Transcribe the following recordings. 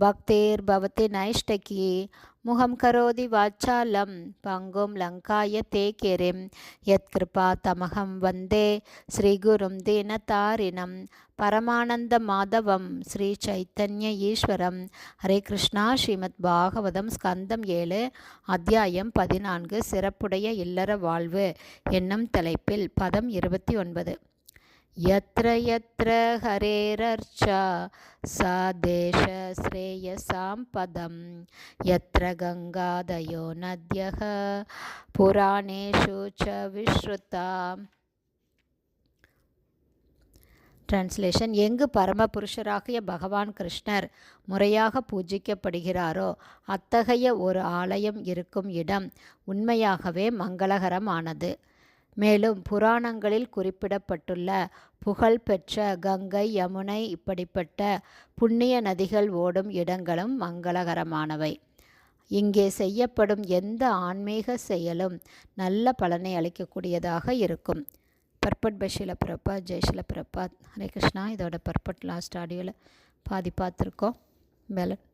பக்திர்பவதி நைஷ்டகி முகம் கரோதி வாச்சாலம் பங்கும் லங்காய தே கெரிம். யத்கிருபா தமகம் வந்தே ஸ்ரீகுரும் தீனதாரிணம் பரமானந்த மாதவம் ஸ்ரீ சைத்தன்ய ஈஸ்வரம். ஹரே கிருஷ்ணா ஸ்ரீமத் பாகவதம் ஸ்கந்தம் ஏழு அத்தியாயம் பதினான்கு சிறப்புடைய இல்லற வாழ்வு. என்னும் தலைப்பில் பதம் இருபத்தி ஒன்பது. यत्र यत्र हरेरर्चा सा देशश्रेयसां पदं यत्र गङ्गादयो नद्यः पुराणेषु च विश्रुता டிரான்ஸ்லேஷன் எங்கு பரமபுருஷராகிய பகவான் கிருஷ்ணர் முறையாக பூஜிக்கப்படுகிறாரோ அத்தகைய ஒரு ஆலயம் இருக்கும் இடம் உண்மையாகவே மங்களகரமானது மேலும் புராணங்களில் குறிப்பிடப்பட்டுள்ள புகழ்பெற்ற கங்கை யமுனை இப்படிப்பட்ட புண்ணிய நதிகள் ஓடும் இடங்களும் மங்களகரமானவை. இங்கே செய்யப்படும் எந்த ஆன்மீக செயலும் நல்ல பலனை அளிக்கக்கூடியதாக இருக்கும். பர்பட் பஷில பிரபாத் ஜெய்ஷில பிரபாத் ஹரே கிருஷ்ணா. இதோட பர்பட் லாஸ்ட் ஆடியோவில் பாதி பார்த்துருக்கோம். பேலன்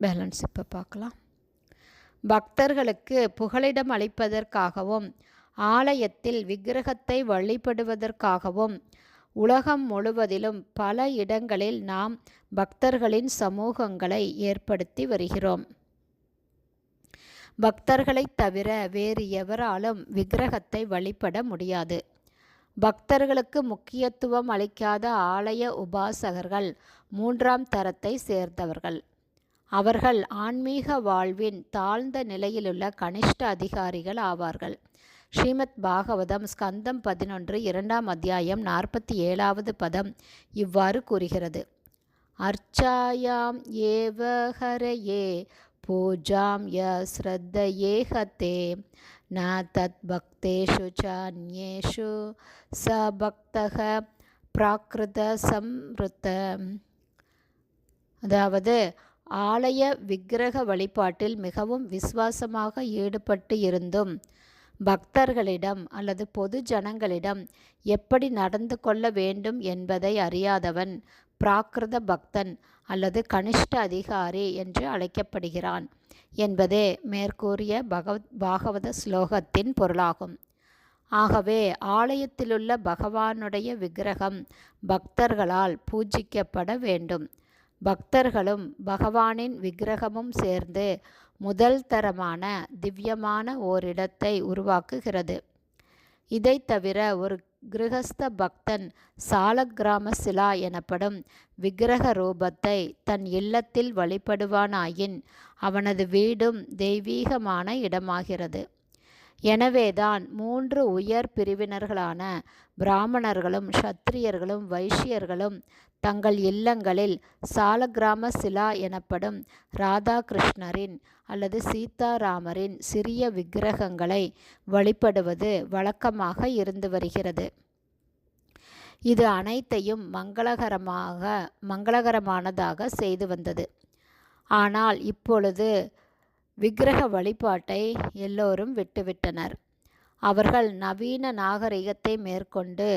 பேலன்ஸ் இப்போ பார்க்கலாம். பக்தர்களுக்கு புகலிடம் அளிப்பதற்காகவும் ஆலயத்தில் விக்கிரகத்தை வழிபடுவதற்காகவும் உலகம் முழுவதிலும் பல இடங்களில் நாம் பக்தர்களின் சமூகங்களை ஏற்படுத்தி வருகிறோம். பக்தர்களைத் தவிர வேறு எவராலும் விக்கிரகத்தை வழிபட முடியாது. பக்தர்களுக்கு முக்கியத்துவம் அளிக்காத ஆலய உபாசகர்கள் மூன்றாம் தரத்தை சேர்ந்தவர்கள். அவர்கள் ஆன்மீக வாழ்வின் தாழ்ந்த நிலையிலுள்ள கனிஷ்ட அதிகாரிகள் ஆவார்கள். ஸ்ரீமத் பாகவதம் ஸ்கந்தம் பதினொன்று இரண்டாம் அத்தியாயம் நாற்பத்தி ஏழாவது பதம் இவ்வாறு கூறுகிறது. அர்ச்சாயாம் ஏவ ஹரையே பூஜாம் ய ஸ்ரத்தையே ஹத்தே ந தத் பக்தேஷு சான்யேஷு ச பக்தக பிராகிருத சம்ருத்த. அதாவது ஆலய விக்கிரக வழிபாட்டில் மிகவும் விசுவாசமாக ஈடுபட்டு இருந்தும் பக்தர்களிடம் அல்லது பொது ஜனங்களிடம் எப்படி நடந்து கொள்ள வேண்டும் என்பதை அறியாதவன் பிராகிருத பக்தன் அல்லது கனிஷ்ட அதிகாரி என்று அழைக்கப்படுகிறான் என்பதே மேற்கூறிய பகவத் பாகவத ஸ்லோகத்தின் பொருளாகும். ஆகவே ஆலயத்திலுள்ள பகவானுடைய விக்கிரகம் பக்தர்களால் பூஜிக்கப்பட வேண்டும். பக்தர்களும் பகவானின் விக்கிரகமும் சேர்ந்து முதல் தரமான திவ்யமான ஓரிடத்தை உருவாக்குகிறது. இதை தவிர ஒரு கிரகஸ்த பக்தன் சாலக்கிராம சிலா எனப்படும் விக்கிரக ரூபத்தை தன் இல்லத்தில் வழிபடுவானாயின் அவனது வீடும் தெய்வீகமான இடமாகிறது. எனவேதான் மூன்று உயர் பிரிவினர்களான பிராமணர்களும் சத்திரியர்களும் வைஷ்யர்களும் தங்கள் இல்லங்களில் சாலக்கிராம சிலா எனப்படும் ராதாகிருஷ்ணரின் அல்லது சீதாராமரின் சிறிய விக்கிரகங்களை வழிபடுவது வழக்கமாக இருந்து வருகிறது. இது அனைத்தையும் மங்களகரமாக மங்களகரமானதாக செய்து வந்தது. ஆனால் இப்பொழுது விக்கிரக வழிபாட்டை எல்லோரும் விட்டுவிட்டனர். அவர்கள் நவீன நாகரிகத்தை மேற்கொண்டு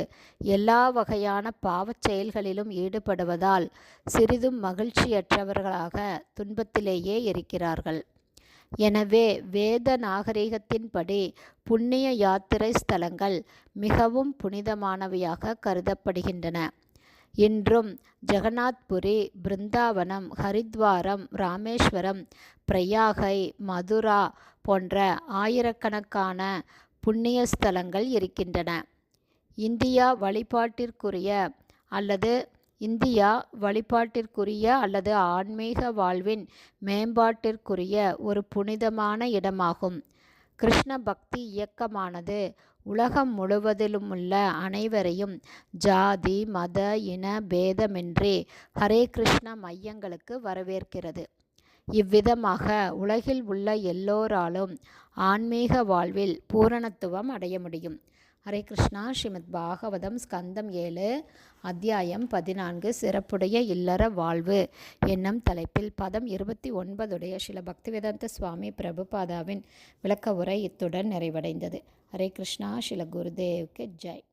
எல்லா வகையான பாவச் செயல்களிலும் ஈடுபடுவதால் சிறிதும் மகிழ்ச்சியற்றவர்களாக துன்பத்திலேயே இருக்கிறார்கள். எனவே வேத நாகரிகத்தின்படி புண்ணிய யாத்திரை ஸ்தலங்கள் மிகவும் புனிதமானவையாக கருதப்படுகின்றன. இன்றும் ஜெகநாத்புரி பிருந்தாவனம் ஹரித்வாரம் ராமேஸ்வரம் பிரயாகை மதுரா போன்ற ஆயிரக்கணக்கான புண்ணிய ஸ்தலங்கள் இருக்கின்றன. இந்தியா வழிபாட்டிற்குரிய அல்லது இந்தியா வழிபாட்டிற்குரிய அல்லது ஆன்மீக வாழ்வின் மேம்பாட்டிற்குரிய ஒரு புனிதமான இடமாகும். கிருஷ்ண பக்தி இயக்கமானது உலகம் முழுவதிலுமுள்ள அனைவரையும் ஜாதி மத இன பேதமின்றி ஹரே கிருஷ்ண மையங்களுக்கு வரவேற்கிறது. இவ்விதமாக உலகில் உள்ள எல்லோராலும் ஆன்மீக வாழ்வில் பூரணத்துவம் அடைய முடியும். ஹரே கிருஷ்ணா. ஸ்ரீமத் பாகவதம் ஸ்கந்தம் ஏழு அத்தியாயம் பதினான்கு சிறப்புடைய இல்லற வாழ்வு என்னும் தலைப்பில் பதம் இருபத்தி ஒன்பதுடைய சில பக்திவேதாந்த சுவாமி பிரபுபாதாவின் விளக்க உரை இத்துடன் நிறைவடைந்தது. ஹரே கிருஷ்ணா. ஸ்ரீல குருதேவ்க்கு ஜெய்.